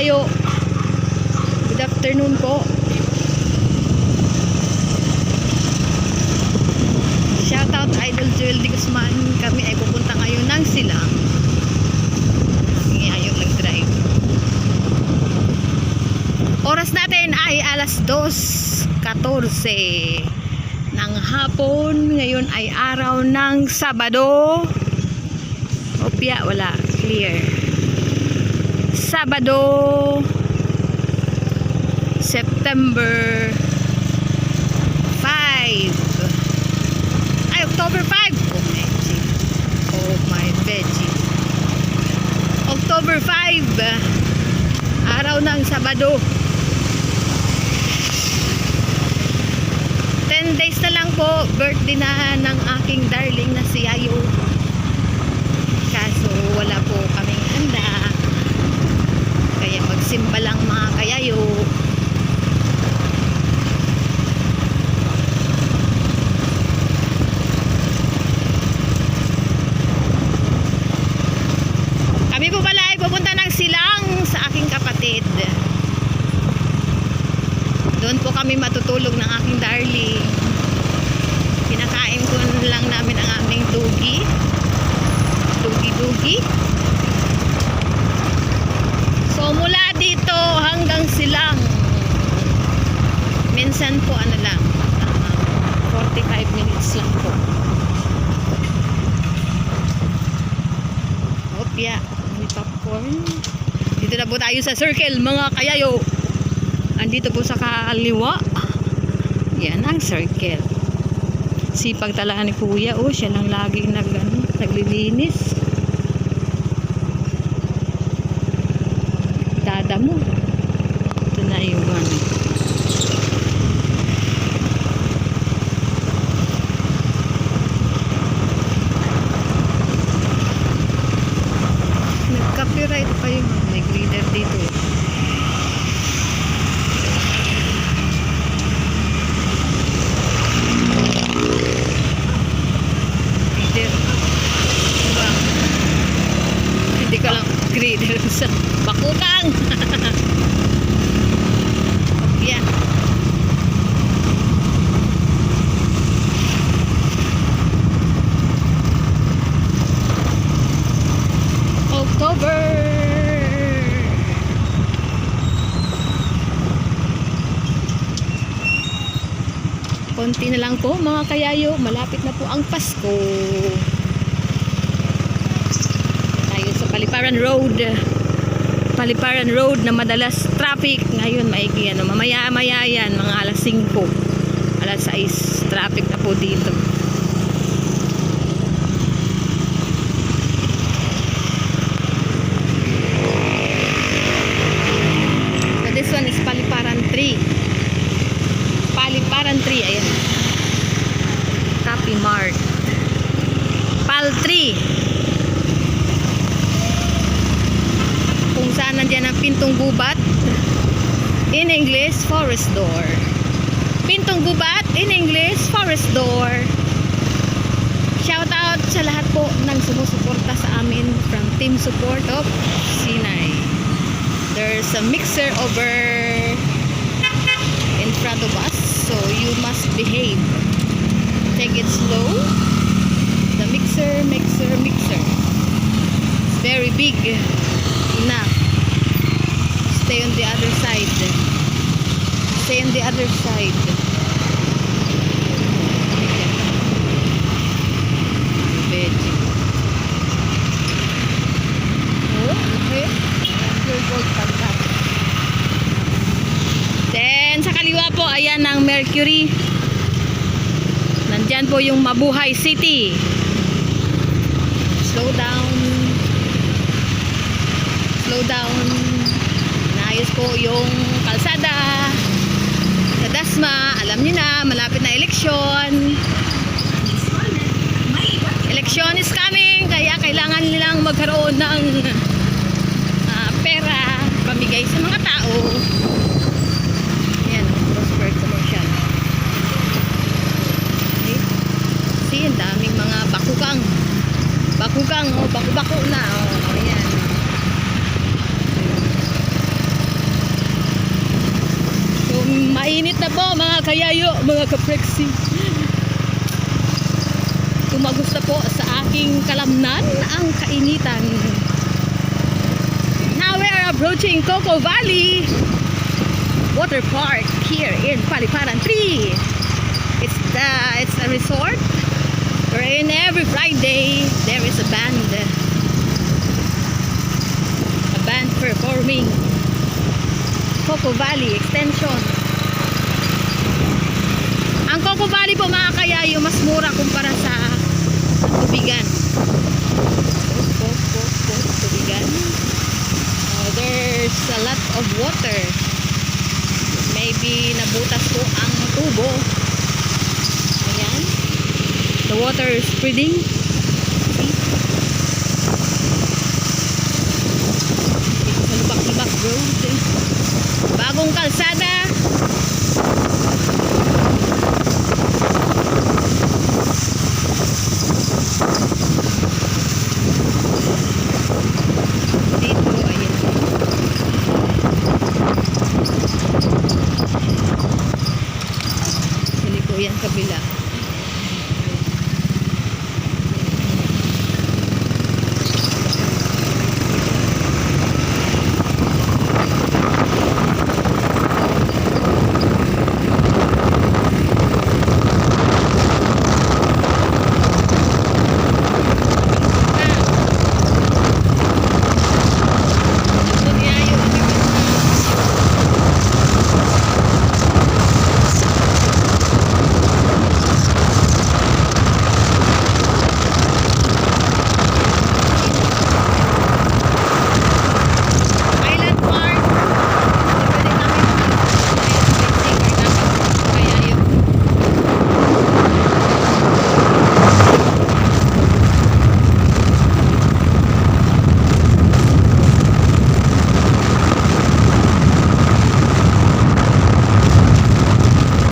kayayo. Good afternoon po. Shoutout Idol Joel de Guzman. Kami ay pupunta ngayon ng Silang. Ngayon mag-drive. Oras natin ay alas 2.14 ng hapon. Ngayon ay araw ng Sabado. Opya, wala. Clear. Sabado, September 5. Ay, October 5. Oh, my veggie. Oh, my veggie. October 5. Araw ng Sabado. 10 days na lang po, birthday na ng aking darling na si Ayo. Kaso wala po kaming handa. Kaya magsimba lang mga kayayo. Kami po pala ay pupunta ng silang sa aking kapatid. Doon po kami matutulog ng aking darling. Pinakain ko lang namin ang aming dugi. Dugi-dugi. So mula dito hanggang silang minsan po ano lang ah, 45 minutes lang po. Opya, may popcorn. Dito na po tayo sa circle mga kayayo. Andito po sa kaliwa. Yan ang circle. Sipag talaga ni kuya. Oh, siya lang laging nag, ano, naglilinis. Dada mo. Ito na yung ano. Nag-copyright pa yung may grader dito. eh. Grader. Diba? Hindi ka lang grader sa bakukang. yeah. October. Konti na lang po mga kayayo. Malapit na po ang Pasko. Tayo sa Paliparan Road. Paliparan Road na madalas traffic. Ngayon maigi ano. Mamaya maya yan. Mga alas 5. Alas 6. Traffic na po dito. So this one is Paliparan 3. Paliparan 3. Ayan. Copy Mart. Pal 3. Kung saan nandiyan ang pintong gubat. In English, forest door. Pintong gubat. In English, forest door. Shout out sa lahat po ng sumusuporta sa amin from Team Support of Sinai. There's a mixer over in front of us, so you must behave. Take it slow. The mixer, mixer, mixer. It's very big. Stay on the other side. Stay on the other side. Then, sa kaliwa po, ayan ang Mercury. Nandyan po yung Mabuhay City. Slow down. Slow down. Naayos po yung kalsada. Sa Dasma, alam niyo na, malapit na eleksyon. Election is coming, kaya kailangan nilang magkaroon ng ah, pera, pamigay sa mga tao. Yan, Prosper Commercial. Okay. See, ang daming mga bakukang. Bakukang, oh, baku-bako na. Oh, ayan. Kayayo, mga kapreksi. Kumagusta po sa aking kalamnan ang kainitan. Now we are approaching Coco Valley Water Park here in Paliparan 3. It's the it's a resort wherein every Friday there is a band. A band performing Coco Valley Extension. Ang Coco Valley po mga kayayo mas mura kumpara sa tubigan. Tubigan. Oh, there's a lot of water. Maybe nabutas po ang tubo. Ayan. The water is spreading.